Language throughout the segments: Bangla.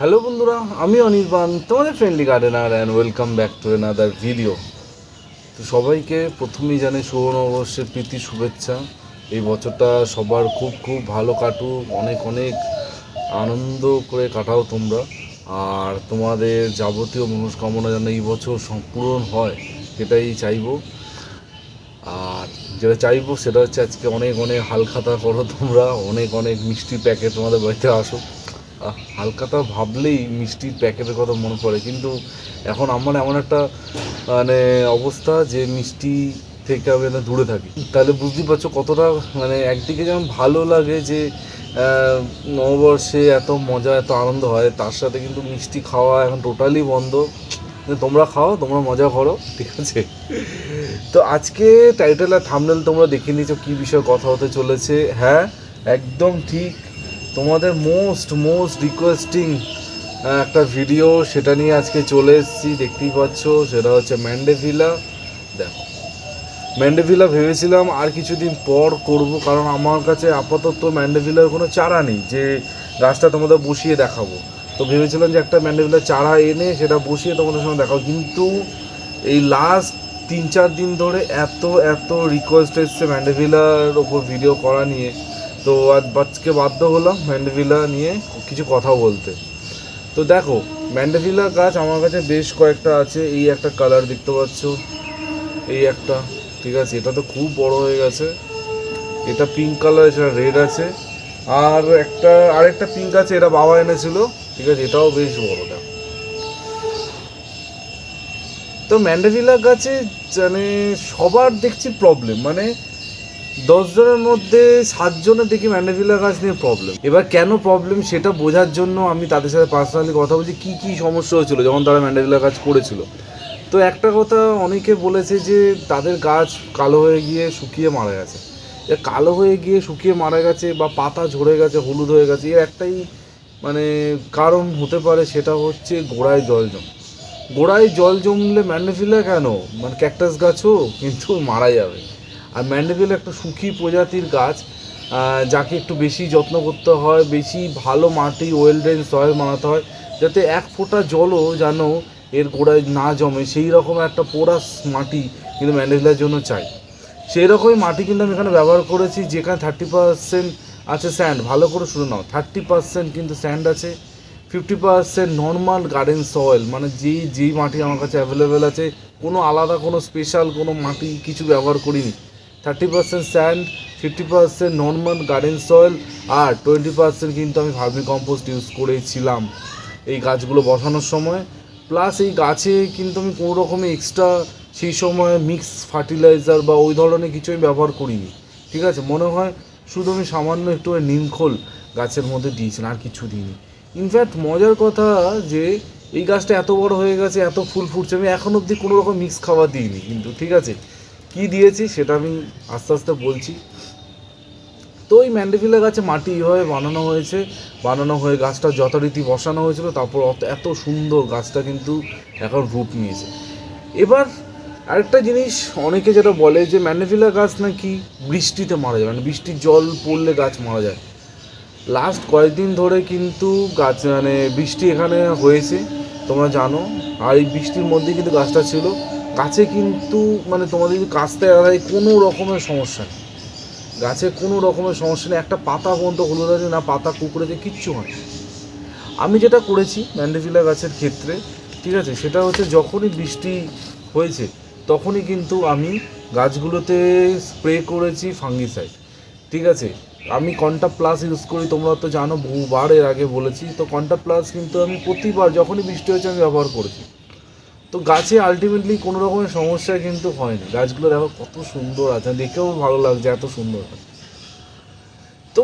হ্যালো বন্ধুরা, আমি অনির্বাণ, তোমাদের friendly gardener and welcome back to another video তো সবাইকে প্রথমেই জানে সুবর্ণ অবশ্যের প্রীতি, শুভেচ্ছা। এই বছরটা সবার খুব খুব ভালো কাটুক, অনেক অনেক আনন্দ করে কাটাও তোমরা। আর তোমাদের যাবতীয় মনস্কামনা যেন এই বছর সম্পূরণ হয়, সেটাই চাইব। আর যেটা চাইব সেটা হচ্ছে আজকে অনেক অনেক হালখাতা করো তোমরা, অনেক অনেক মিষ্টি প্যাকেট তোমাদের বাড়িতে আসো আহ, হালখাতা ভাবলেই মিষ্টির প্যাকেটের কথা মনে পড়ে। কিন্তু এখন আমার এমন একটা মানে অবস্থা যে মিষ্টি থেকে আমি দূরে থাকি। তাহলে বুঝতেই পারছ কতটা মানে একদিকে যেমন ভালো লাগে যে নববর্ষে এত মজা এত আনন্দ হয় তার সাথে কিন্তু মিষ্টি খাওয়া এখন টোটালি বন্ধ। কিন্তু তোমরা খাও তোমরা মজা করো ঠিক আছে? তো আজকে টাইটেল আর থামনেল তোমরা দেখে নিয়েছো কী বিষয়ে কথা হতে চলেছে। হ্যাঁ একদম ঠিক। তোমাদের মোস্ট মোস্ট রিকোয়েস্টিং একটা ভিডিও সেটা নিয়ে আজকে চলে এসেছি, দেখতেই পাচ্ছ, সেটা হচ্ছে ম্যান্ডেভিলা দেখো ম্যান্ডেভিলা ভেবেছিলাম আর কিছুদিন পর করব, কারণ আমার কাছে আপাতত ম্যান্ডেভিলার কোনো চারা নেই, যে গাছটা তোমাদের বসিয়ে দেখাবো। তো ভেবেছিলাম যে একটা ম্যান্ডেভিলার চারা এনে সেটা বসিয়ে তোমাদের সঙ্গে দেখাবো, কিন্তু এই লাস্ট তিন চার দিন ধরে এত এত রিকোয়েস্ট এসছে ম্যান্ডেভিলার ওপর ভিডিও করা নিয়ে। তো আজ আজকে বাধ্য হলাম ম্যান্ডেভিলা নিয়ে কিছু কথা বলতে। তো দেখো ম্যান্ডেভিলা গাছ আমার কাছে বেশ কয়েকটা আছে। এই একটা কালার দেখতে পাচ্ছ। এই একটা, ঠিক আছে? এটা তো খুব বড় হয়ে গেছে। এটা পিঙ্ক কালার এটা রেড আছে। আর একটা, আরেকটা পিঙ্ক আছে, এটা বাবা এনেছিল। ঠিক আছে? এটাও বেশ বড়, দেখো। তো ম্যান্ডেভিলা গাছে মানে সবার দেখছি প্রবলেম মানে দশজনের মধ্যে সাতজনের দেখি ম্যান্ডেভিলা গাছ নিয়ে প্রবলেম এবার কেন প্রবলেম সেটা বোঝার জন্য আমি তাদের সাথে পার্সোনালি কথা বলছি, কী কী সমস্যা হয়েছিল যখন তারা ম্যান্ডেভিলা গাছ করেছিল। তো একটা কথা অনেকে বলেছে যে তাদের গাছ কালো হয়ে গিয়ে শুকিয়ে মারা গেছে। কালো হয়ে গিয়ে শুকিয়ে মারা গেছে বা পাতা ঝরে গেছে, হলুদ হয়ে গেছে, এর একটাই মানে কারণ হতে পারে সেটা হচ্ছে গোড়ায় জল জম। গোড়ায় জল জমলে ম্যান্ডেভিলা কেন? মানে ক্যাকটাস গাছও কিন্তু মারা যাবে। আর ম্যান্ডেভিলা একটা সুখী প্রজাতির গাছ যাকে একটু বেশি যত্ন করতে হয়, বেশি ভালো মাটি ওয়েল ড্রেন সয়েল বানাতে হয়, যাতে এক ফোঁটা জলও যেন এর গোড়ায় না জমে। সেই রকম একটা পোরাস মাটি কিন্তু ম্যান্ডেভিলার জন্য চাই। সেই রকমই মাটি কিন্তু আমি এখানে ব্যবহার করেছি, যেখানে থার্টি পার্সেন্ট আছে স্যান্ড ভালো করে শুনে নাও থার্টি পার্সেন্ট কিন্তু স্যান্ড আছে fifty percent normal garden soil মানে যেই যেই মাটি আমার কাছে অ্যাভেলেবেল আছে, কোনো আলাদা কোনো স্পেশাল কোনো মাটি কিছু ব্যবহার করিনি। Thirty percent sand fifty percent normal garden soil আর টোয়েন্টি পার্সেন্ট কিন্তু আমি ভার্মি কম্পোস্ট ইউজ করেছিলাম এই গাছগুলো বসানোর সময়। প্লাস এই গাছে কিন্তু আমি কোনো রকমের এক্সট্রা সেই সময় মিক্স ফার্টিলাইজার বা ওই ধরনের কিছু আমি ব্যবহার করিনি। ঠিক আছে? মনে হয় শুধু আমি সামান্য একটু নিমখোল গাছের মধ্যে দিয়েছিলাম আর কিছু দিইনি। ইনফ্যাক্ট মজার কথা যে এই গাছটা এত বড় হয়ে গেছে, এত ফুল ফুটছে, আমি এখন অবধি কোনো রকম মিক্স খাবার দিইনি কিন্তু, ঠিক আছে? কি দিয়েছি সেটা আমি আস্তে আস্তে বলছি। তো ওই ম্যান্ডেভিলা গাছে মাটি এইভাবে বানানো হয়েছে, বানানো হয়ে গাছটা যথারীতি বসানো হয়েছিল, তারপর অত- এত সুন্দর গাছটা কিন্তু এখন রূপ নিয়েছে। এবার আরেকটা জিনিস, অনেকে যেটা বলে যে ম্যান্ডেভিলা গাছ নাকি বৃষ্টিতে মারা যায় মানে বৃষ্টির জল পড়লে গাছ মারা যায়। লাস্ট কয়েকদিন ধরে কিন্তু গাছ মানে বৃষ্টি এখানে হয়েছে, তোমরা জানো। আর এই বৃষ্টির মধ্যে কিন্তু গাছটা ছিল। গাছে কিন্তু মানে তোমাদের যদি কাছতে হয়, কোনো রকমের সমস্যা নেই। গাছে কোনো রকমের সমস্যা নেই। একটা পাতা পর্যন্ত হলুদ আছে না, পাতা কুকুরেছে কিচ্ছু হয় আমি যেটা করেছি ম্যান্ডেভিলা গাছের ক্ষেত্রে, ঠিক আছে, সেটা হচ্ছে যখনই বৃষ্টি হয়েছে, তখনই কিন্তু আমি গাছগুলোতে স্প্রে করেছি ফাঙ্গিসাইড, ঠিক আছে? আমি কন্টা প্লাস ইউজ করি, তোমরা তো জানো, বহুবার এর আগে বলেছি। তো কন্টা প্লাস কিন্তু আমি প্রতিবার যখনই বৃষ্টি হয়েছে, আমি ব্যবহার করেছি। তো গাছে আলটিমেটলি কোনো রকমের সমস্যা কিন্তু হয়নি। গাছগুলো দেখো কত সুন্দর আছে, দেখেও ভালো লাগছে, এত সুন্দর তো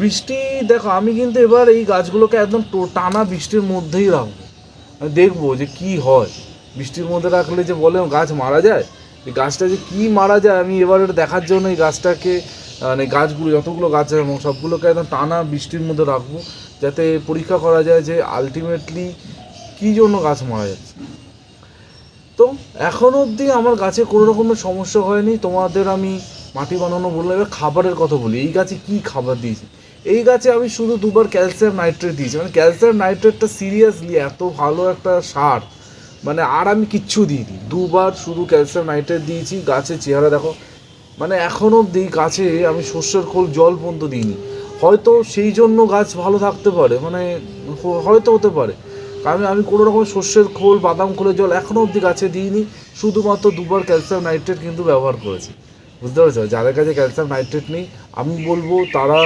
বৃষ্টি, দেখো, আমি কিন্তু এবার এই গাছগুলোকে একদম টানা বৃষ্টির মধ্যেই রাখব। দেখব যে কি হয়। বৃষ্টির মধ্যে রাখলে যে বলে গাছ মারা যায়, এই গাছটা যে কি মারা যায়, আমি এবার দেখার জন্য এই গাছটাকে মানে গাছগুলো, যতগুলো গাছ আছে সবগুলোকে একদম টানা বৃষ্টির মধ্যে রাখব। যাতে পরীক্ষা করা যায় যে আলটিমেটলি কী জন্য গাছ মারা যাচ্ছে? তো এখন অবধি আমার গাছে কোনো রকমের সমস্যা হয়নি। তোমাদের আমি মাটি বানানো বললাম, এবার খাবারের কথা বলি। এই গাছে কি খাবার দিয়েছি? এই গাছে আমি শুধু দুবার ক্যালসিয়াম নাইট্রেট দিয়েছি। মানে ক্যালসিয়াম নাইট্রেটটা সিরিয়াসলি এত ভালো একটা সার মানে আর আমি কিচ্ছু দিইনি। দুবার শুধু ক্যালসিয়াম নাইট্রেট দিয়েছি। গাছের চেহারা দেখো মানে এখনও দিই গাছে আমি শস্যের খোল জল পর্যন্ত দিইনি। হয়তো সেই জন্য গাছ ভালো থাকতে পারে মানে হয়তো হতে পারে। আমি আমি কোনো রকম শস্যের খোল, বাদাম খোলের জল এখনও অবধি গাছে দিইনি। শুধুমাত্র দুবার ক্যালসিয়াম নাইট্রেট কিন্তু ব্যবহার করেছি। বুঝতে পারছ? যাদের কাছে ক্যালসিয়াম নাইট্রেট নেই, আমি বলব তারা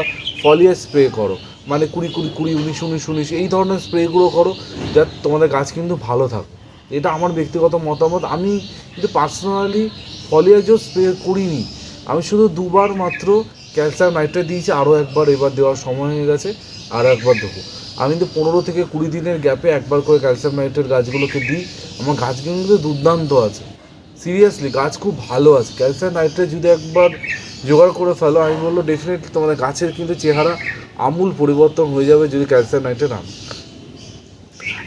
ফলিয়ার স্প্রে করো। মানে কুড়ি কুড়ি কুড়ি, উনিশ উনিশ উনিশ, এই ধরনের স্প্রেগুলো করো, যাতে তোমাদের গাছ কিন্তু ভালো থাকে এটা আমার ব্যক্তিগত মতামত। আমি কিন্তু পার্সোনালি ফলিয়াজও স্প্রে করিনি। আমি শুধু দুবার মাত্র ক্যালসিয়াম নাইট্রেট দিয়েছি আরও একবার এবার দেওয়ার সময় হয়ে গেছে, আর একবার দেবো। আমি কিন্তু পনেরো থেকে কুড়ি দিনের গ্যাপে একবার করে ক্যালসিয়াম নাইট্রেট গাছগুলোকে দিই। আমার গাছগুলো কিন্তু দুর্দান্ত আছে। সিরিয়াসলি গাছ খুব ভালো আছে। ক্যালসিয়াম নাইট্রেট যদি একবার জোগাড় করে ফেলো, আমি বলল ডেফিনেটলি তোমাদের গাছের কিন্তু চেহারা আমূল পরিবর্তন হয়ে যাবে যদি ক্যালসিয়াম নাইট্রেট আনো।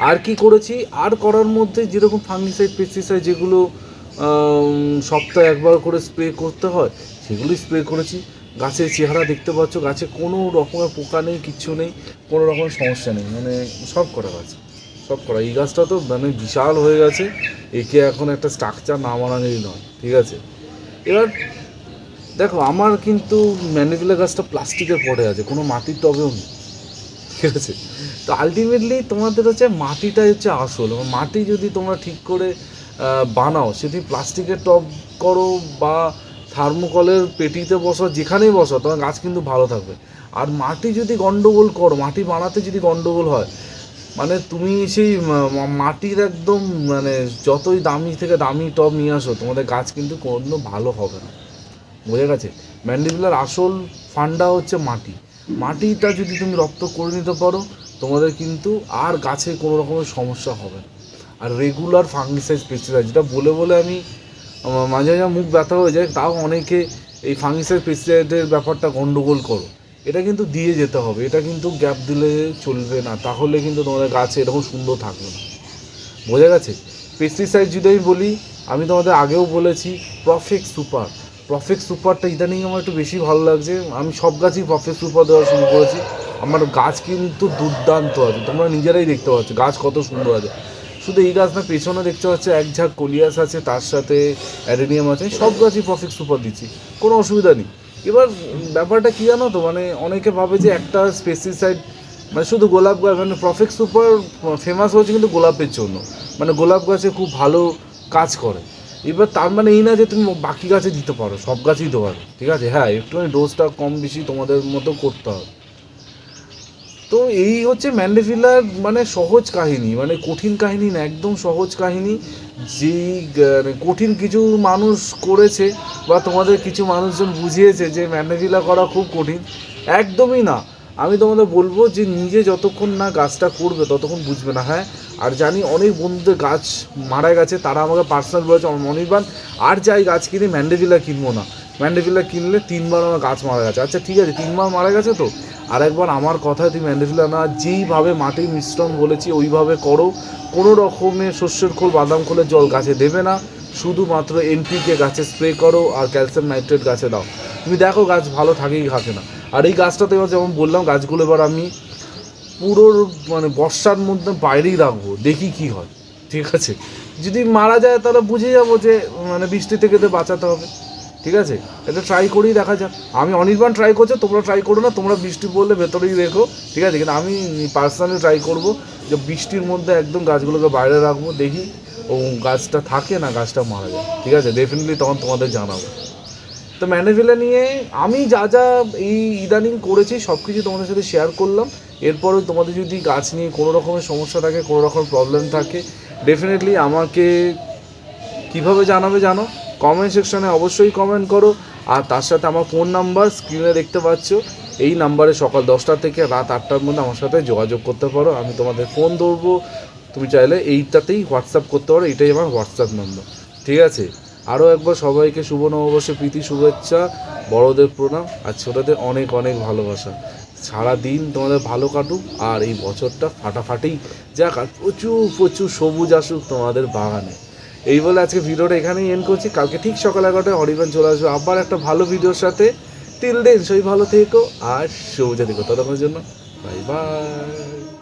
আর কি করেছি? আর করার মধ্যে যেরকম ফাঙ্গিসাইড পেস্টিসাইড যেগুলো সপ্তাহে একবার করে স্প্রে করতে হয়, সেগুলোই স্প্রে করেছি। গাছের চেহারা দেখতে পাচ্ছ, গাছে কোনো রকমের পোকা নেই, কিচ্ছু নেই, কোনো রকমের সমস্যা নেই মানে সব করা গাছ, সব করা। এই গাছটা তো মানে বিশাল হয়ে গেছে, একে এখন একটা স্ট্রাকচার না বানানোই নয়, ঠিক আছে? এবার, দেখো, আমার কিন্তু ম্যানিভেলা গাছটা প্লাস্টিকের পটে আছে, কোনো মাটির টবেও নেই, ঠিক আছে? তো আলটিমেটলি তোমাদের হচ্ছে মাটিটাই হচ্ছে আসল মাটি যদি তোমরা ঠিক করে বানাও, সেটি প্লাস্টিকের টব করো বা থার্মোকলের পেটিতে বসো, যেখানেই বসো, তোমার গাছ কিন্তু ভালো থাকবে। আর মাটি যদি গন্ডগোল করো, মাটি বানাতে যদি গন্ডগোল হয় মানে তুমি সেই মাটির একদম মানে যতই দামি থেকে দামি টব নিয়ে আসো, তোমাদের গাছ কিন্তু কোনো ভালো হবে না। বোঝা গেছে? ম্যান্ডিবুলার আসল ফান্ডা হচ্ছে মাটি। মাটিটা যদি তুমি রপ্ত করে নিতে পারো, তোমাদের কিন্তু আর গাছে কোনো রকমের সমস্যা হবে না। আর রেগুলার ফাঙ্গিসাইড পেস্টিসাইড, যেটা বলে বলে আমি মাঝে মাঝে মুখ ব্যথা হয়ে যায়, তাও অনেকে এই ফাঙ্গিসাইড পেস্টিসাইডের ব্যাপারটা গন্ডগোল করো। এটা কিন্তু দিয়ে যেতে হবে, এটা কিন্তু গ্যাপ দিলে চলবে না, তাহলে কিন্তু তোমাদের গাছে এরকম সুন্দর থাকবে না। বোঝা গেছে? পেস্টিসাইড যদি আমি বলি, আমি তোমাদের আগেও বলেছি প্রফেক্ট সুপার প্রফেক্ট সুপারটা ইদানিং আমার একটু বেশি ভালো লাগছে। আমি সব গাছই প্রফেক্ট সুপার দেওয়া শুরু করেছি। আমার গাছ কিন্তু দুর্দান্ত আছে, তোমরা নিজেরাই দেখতে পাচ্ছ, গাছ কত সুন্দর আছে। শুধু এই গাছ না, পেছনে দেখতে পাচ্ছ এক ঝাঁক কলিয়াস আছে, তার সাথে অ্যাডেনিয়াম আছে, সব গাছই প্রফেক্ট সুপার দিচ্ছি, কোনো অসুবিধা নেই। এবার ব্যাপারটা কী জানো তো মানে অনেকে ভাবে যে একটা স্পেসিসাইড মানে শুধু গোলাপ গাছ মানে প্রফেক্ট সুপার ফেমাস হয়েছে কিন্তু গোলাপের জন্য মানে গোলাপ গাছে খুব ভালো কাজ করে। এবার তার মানে এই না যে তুমি বাকি গাছে দিতে পারো, সব গাছেই দিতে পারো ঠিক আছে? হ্যাঁ একটুখানি ডোজটা কম বেশি তোমাদের মতো করতে হবে। তো এই হচ্ছে ম্যান্ডেভিলার মানে সহজ কাহিনী মানে কঠিন কাহিনী না, একদম সহজ কাহিনী। যেই গ- কঠিন কিছু মানুষ করেছে বা তোমাদের কিছু মানুষজন বুঝিয়েছে যে ম্যান্ডেভিলা করা খুব কঠিন, একদমই না। আমি তোমাদের বলব যে নিজে যতক্ষণ না গাছটা করবে ততক্ষণ বুঝবে না হ্যাঁ? আর জানি অনেক বন্ধুদের গাছ মারা গেছে, তারা আমাকে পার্সোনাল বলেছে "আমার অনির্বাণ, আর যাই গাছ কিনে, ম্যান্ডেভিলা কিনবো না। ম্যান্ডেভিলা কিনলে তিনবার আমার গাছ মারা গেছে। আচ্ছা ঠিক আছে, তিনবার মারা গেছে তো? আর একবার আমার কথা তুমি ম্যান্ডেভিলা না, যেইভাবে মাটির মিশ্রণ বলেছি ওইভাবে করো। কোনো রকমের শস্যের খোল, বাদাম খোলের জল গাছে দেবে না। শুধুমাত্র এনপিকে গাছে স্প্রে করো আর ক্যালসিয়াম নাইট্রেট গাছে দাও। তুমি দেখো গাছ ভালো থাকেই থাকে না। আর এই গাছটাতে এবার যেমন বললাম, গাছগুলো এবার আমি পুরো মানে বর্ষার মধ্যে বাইরেই রাখব, দেখি কি হয়। ঠিক আছে? যদি মারা যায় তাহলে বুঝে যাব যে মানে বৃষ্টি থেকে তো বাঁচাতে হবে। ঠিক আছে? এটা ট্রাই করেই দেখা যাক। আমি অনির্বাণ ট্রাই করছে, তোমরা ট্রাই করো না, তোমরা বৃষ্টি পড়লে ভেতরেই রেখো, ঠিক আছে? কিন্তু আমি পার্সোনালি ট্রাই করব যে বৃষ্টির মধ্যে একদম গাছগুলোকে বাইরে রাখব, দেখি ও গাছটা থাকে না, গাছটা মারা যায়, ঠিক আছে? ডেফিনেটলি তখন তোমাদের জানাব। তো ম্যানেভিলা নিয়ে আমি যা যা এই ইদানিং করেছি সব কিছু তোমাদের সাথে শেয়ার করলাম। এরপরে তোমাদের যদি গাছ নিয়ে কোনো রকমের সমস্যা থাকে, কোনো রকমের প্রবলেম থাকে ডেফিনেটলি আমাকে কীভাবে জানাবে জানো? কমেন্ট সেকশনে অবশ্যই কমেন্ট করো। আর তার সাথে আমার ফোন নাম্বার স্ক্রিনে দেখতে পাচ্ছ। এই নাম্বারে সকাল দশটা থেকে রাত আটটার মধ্যে আমার সাথে যোগাযোগ করতে পারো। আমি তোমাদের ফোন ধরবো। তুমি চাইলে এইটাতেই হোয়াটসঅ্যাপ করতে পারো। এটাই আমার হোয়াটসঅ্যাপ নম্বর ঠিক আছে? আরও একবার সবাইকে শুভ নববর্ষে, প্রীতি, শুভেচ্ছা, বড়দের প্রণাম আর ছোটদের অনেক অনেক ভালোবাসা। সারা দিন তোমাদের ভালো কাটুক আর এই বছরটা ফাটাফাটি যাক। আর প্রচুর প্রচুর সবুজ আসুক তোমাদের বাগানে। এই বলে আজকে ভিডিওটা এখানেই এন্ড করছি। কালকে ঠিক সকাল এগারোটায় হরিবান চলে আসবে। আবার একটা ভালো ভিডিওর সাথে। তিল দেন সই ভালো থেকো আর সবুজা দেখো ততক্ষণের জন্য বাই বাই